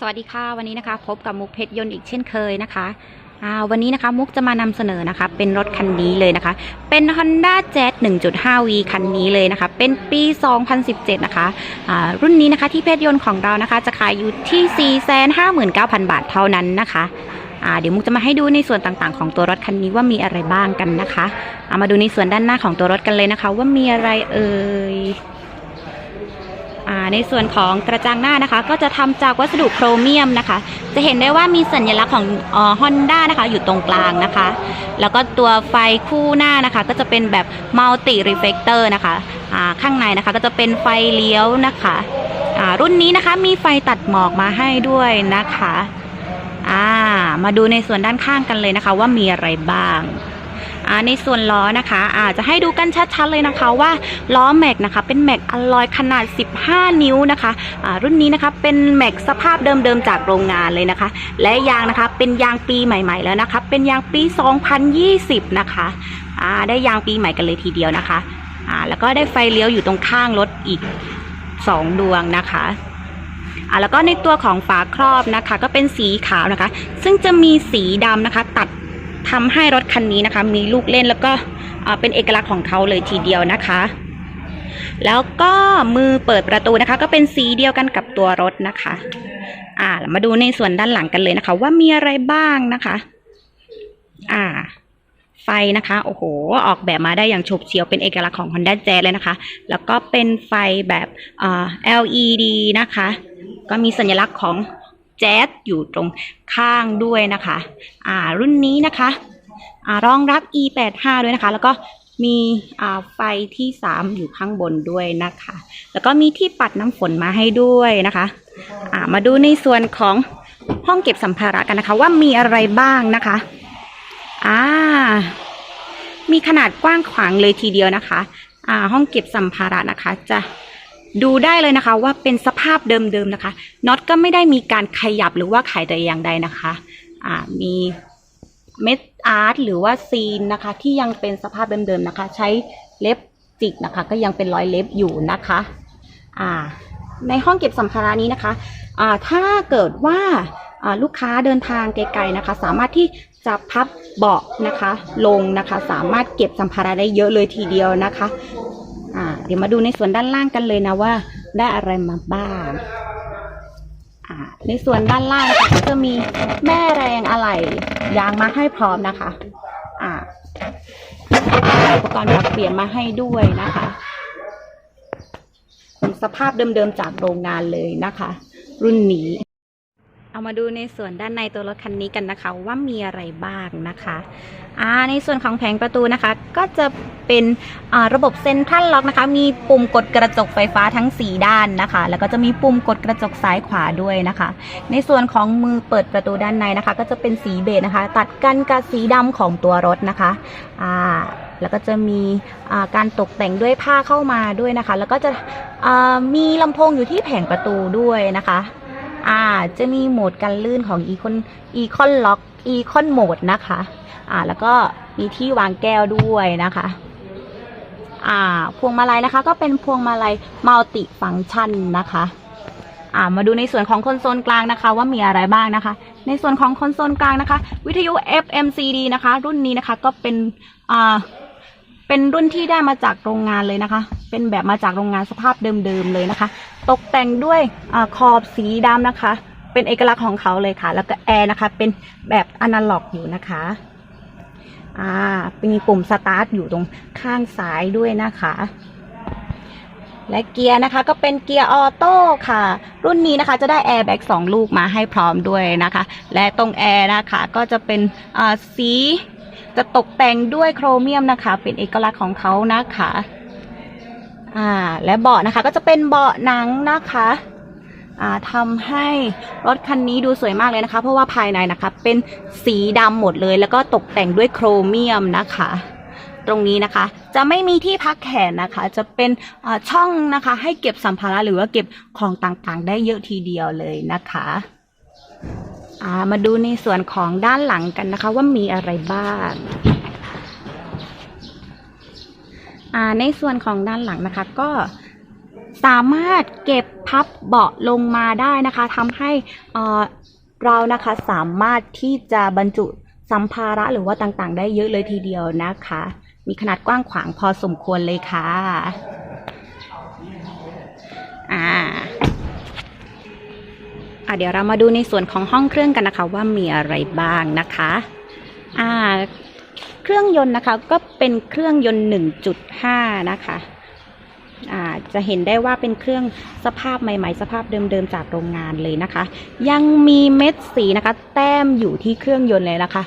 สวัสดีค่ะวันนี้นะคะ พบกับมุกเพชรยนต์อีกเช่นเคยนะคะอ่าวันนี้นะคะมุกจะมานำเสนอนะคะ เป็นรถคันนี้เลยนะคะ เป็น Honda Jazz 1.5V คันนี้เลยนะคะ เป็นปี 2017 นะคะอ่ารุ่นนี้นะคะที่เพชรยนต์ของเรานะคะ จะขายอยู่ที่ 459,000 บาทเท่านั้นนะคะอ่าเดี๋ยวมุกจะมาให้ดูในส่วนต่างๆ ของตัวรถคันนี้ว่ามีอะไรบ้างกันนะคะเอามาดูในส่วนด้านหน้าของตัวรถกันเลยนะคะ ว่ามีอะไรเอ่ย ในส่วนของกระจังหน้านะคะ ก็จะทำจากวัสดุโครเมียมนะคะ จะเห็นได้ว่ามีสัญลักษณ์ของฮอนด้านะคะ อยู่ตรงกลางนะคะ แล้วก็ตัวไฟคู่หน้านะคะ ก็จะเป็นแบบมัลติรีเฟกเตอร์นะคะข้างในนะคะก็จะเป็นไฟเลี้ยวนะคะรุ่นนี้นะคะมีไฟตัดหมอกมาให้ด้วยนะคะมาดูในส่วนด้านข้างกันเลยนะคะ ว่ามีอะไรบ้าง ในส่วนล้อนะคะอาจจะให้ดูกันชัดๆเลยนะคะว่าล้อแม็กนะคะเป็นแม็กอลลอยขนาด 15 นิ้วนะคะรุ่นนี้นะคะเป็นแม็กสภาพเดิมๆจากโรงงานเลยนะคะ และยางนะคะเป็นยางปีใหม่ๆแล้วนะคะเป็นยางปี 2020 นะคะได้ยางปีใหม่กันเลยทีเดียวนะคะแล้วก็ได้ไฟเลี้ยวอยู่ตรงข้างรถอีก 2 ดวงนะคะอ่าแล้วก็ในตัวของฝาครอบนะคะ ก็เป็นสีขาวนะคะ ซึ่งจะมีสีดำนะคะ ตัด ทำให้รถคันนี้นะคะ มีลูกเล่นแล้วก็เป็นเอกลักษณ์ของเขาเลยทีเดียวนะคะ แล้วก็มือเปิดประตูนะคะ ก็เป็นสีเดียวกันกับตัวรถนะคะ อ่ามาดูในส่วนด้านหลังกันเลยนะคะ ว่ามีอะไรบ้างนะคะ อ่า ไฟนะคะโอ้โห ออกแบบมาได้อย่างฉบเฉียวเป็นเอกลักษณ์ของ Honda Jazz เลยนะคะ แล้วก็เป็นไฟแบบ LED นะคะ ก็มีสัญลักษณ์ของ แจ๊สอยู่ตรงข้างด้วยนะคะ อ่ารุ่นนี้นะคะอ่ารองรับ e85 ด้วยนะคะ แล้วก็มีอ่าไฟที่ 3 อยู่ข้างบนด้วยนะคะ แล้วก็มีที่ปัดน้ำฝนมาให้ด้วยนะคะอ่ามาดูในส่วนของห้องเก็บสัมภาระกันนะคะ ว่ามีอะไรบ้างนะคะอ่ามีขนาดกว้างขวางเลยทีเดียวนะคะอ่าห้องเก็บสัมภาระนะคะจะ ดูได้เลยนะคะว่าเป็นสภาพเดิมๆนะคะน็อตก็ไม่ได้มีการขยับหรือว่าไขแต่อย่างใดนะคะอ่ามีเม็ดอาร์ตหรือว่าซีนนะคะ ที่ยังเป็นสภาพเดิมๆนะคะ ใช้เล็บจิกนะคะ ก็ยังเป็นรอยเล็บอยู่นะคะอ่าในห้องเก็บสัมภาระนี้นะคะอ่าถ้าเกิดว่าลูกค้าเดินทางไกลๆนะคะ สามารถที่จะพับเบาะนะคะ ลงนะคะ สามารถเก็บสัมภาระได้เยอะเลยทีเดียวนะคะ เดี๋ยวมาดูในส่วนด้านล่างกันเลยนะว่า ได้อะไรมาบ้างในส่วนด้านล่างก็จะมีแม่แรงอะไหล่ยางมาให้พร้อมนะคะอ่าอุปกรณ์ปรับเปลี่ยนมาให้ด้วยนะคะสภาพเดิมๆจากโรงงานเลยนะคะ รุ่นนี้ เอามาดูในส่วนด้านในตัวรถคันนี้กันนะคะ ว่ามีอะไรบ้างนะคะอ่าในส่วนของแผงประตูนะคะ ก็จะเป็นระบบเซ็นทรัลล็อกนะคะ มีปุ่มกดกระจกไฟฟ้าทั้ง 4 ด้านนะคะ แล้วก็จะมีปุ่มกดกระจกซ้ายขวาด้วยนะคะ ในส่วนของมือเปิดประตูด้านในนะคะ ก็จะเป็นสีเบจนะคะ ตัดกันกับสีดำของตัวรถนะคะอ่าแล้วก็จะมีการตกแต่งด้วยผ้าเข้ามาด้วยนะคะ แล้วก็จะมีลำโพงอยู่ที่แผงประตูด้วยนะคะ อ่า จะมีโหมดกันลื่นของ Econ Econ Lock Econ Mode นะคะ อ่า แล้วก็มีที่วางแก้วด้วยนะคะ อ่า พวงมาลัยนะคะ ก็เป็นพวงมาลัยมัลติฟังชันนะคะอ่ามาดูในส่วนของคอนโซลกลางนะคะว่ามีอะไรบ้างนะคะ ในส่วนของคอนโซลกลางนะคะ วิทยุ FM CD นะคะ รุ่นนี้นะคะก็เป็นอ่าเป็นรุ่นที่ได้มาจากโรงงานเลยนะคะ เป็นแบบมาจากโรงงานสภาพเดิมๆเลยนะคะ ตกแต่งด้วยอขอบสีดำนะคะ เป็นเอกลักษณ์ของเขาเลยค่ะ แล้วก็แอร์นะคะ เป็นแบบอนาล็อกอยู่นะคะอ่ามีปุ่มสตาร์ทอยู่ตรงข้างซ้ายด้วยนะคะ และเกียร์นะคะก็เป็นเกียร์ออโต้ค่ะ รุ่นนี้นะคะจะได้แอร์แบ็กสองลูกมาให้พร้อมด้วยนะคะ และตรงแอร์นะคะก็จะเป็นสีจะตกแต่งด้วยโครเมียมนะคะ เป็นเอกลักษณ์ของเขานะคะ อ่า และเบาะนะคะ ก็จะเป็นเบาะหนังนะคะอ่าทำให้รถคันนี้ดูสวยมากเลยนะคะ เพราะว่าภายในนะคะ เป็นสีดำหมดเลย แล้วก็ตกแต่งด้วยโครเมียมนะคะ ตรงนี้นะคะ จะไม่มีที่พักแขนนะคะ จะเป็นช่องนะคะ ให้เก็บสัมภาระหรือว่าเก็บของต่างๆ ได้เยอะทีเดียวเลยนะคะามาดูในส่วนของด้านหลังกันนะคะว่ามีอะไรบ้าง อ่า ในส่วนของด้านหลังนะคะก็สามารถเก็บพับเบาะลงมาได้นะคะทำให้เเรานะคะสามารถที่จะบรรจุสัมภาระหรือว่าต่างๆ ได้เยอะเลยทีเดียวนะคะ มีขนาดกว้างขวางพอสมควรเลยค่ะอ่าอะเดี๋ยวเรามาดูในส่วนของห้องเครื่องกันนะคะว่ามีอะไรบ้างนะคะ อ่า เครื่องยนต์นะคะก็เป็นเครื่องยนต์ 1.5 นะคะจะเห็นได้ว่าเป็นเครื่องสภาพใหม่ ๆ สภาพเดิมๆจากโรงงานเลยนะคะ ยังมีเม็ดสีนะคะ แต้มอยู่ที่เครื่องยนต์เลยนะคะ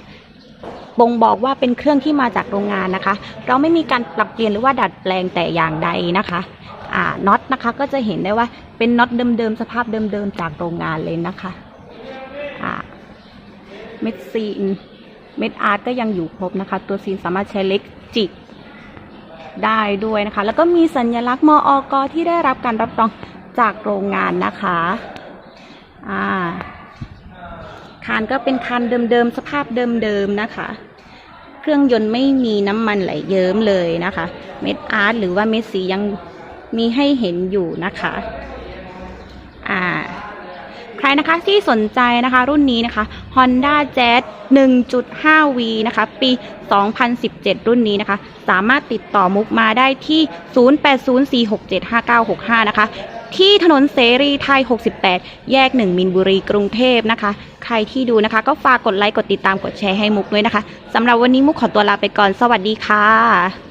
บ่งบอกว่าเป็นเครื่องที่มาจากโรงงานนะคะ เราไม่มีการปรับเปลี่ยนหรือว่าดัดแปลงแต่อย่างใดนะคะอ่าน็อตนะคะก็จะเห็นได้ว่าเป็นน็อตเดิมๆสภาพเดิมๆจากโรงงานเลยนะคะอ่าเม็ดซี เม็ดอาร์ตก็ยังอยู่ครบนะคะ ตัวซีนสามารถใช้เล็กจิกได้ด้วยนะคะ แล้วก็มีสัญลักษณ์มออกที่ได้รับการรับรองจากโรงงานนะคะอ่าคานก็เป็นคานเดิมๆสภาพเดิมๆนะคะ เครื่องยนต์ไม่มีน้ำมันไหลเยิ้มเลยนะคะ เม็ดอาร์ตหรือว่าเม็ดสียังมีให้เห็นอยู่นะคะ รนะคะที่สนใจนะคะรุ่นนี้นะคะ Honda Jazz 1.5V นะคะ ปี 2017 รุ่นนี้นะคะ สามารถติดต่อมุกมาได้ที่ 0804675965 นะคะ ที่ถนนเสรีไทย 68 แยก 1 มินบุรี กรุงเทพนะคะ ใครที่ดูนะคะ ก็ฝากกดไลค์ กดติดตาม กดแชร์ให้มุกด้วยนะคะ สำหรับวันนี้มุกขอตัวลาไปก่อน สวัสดีค่ะ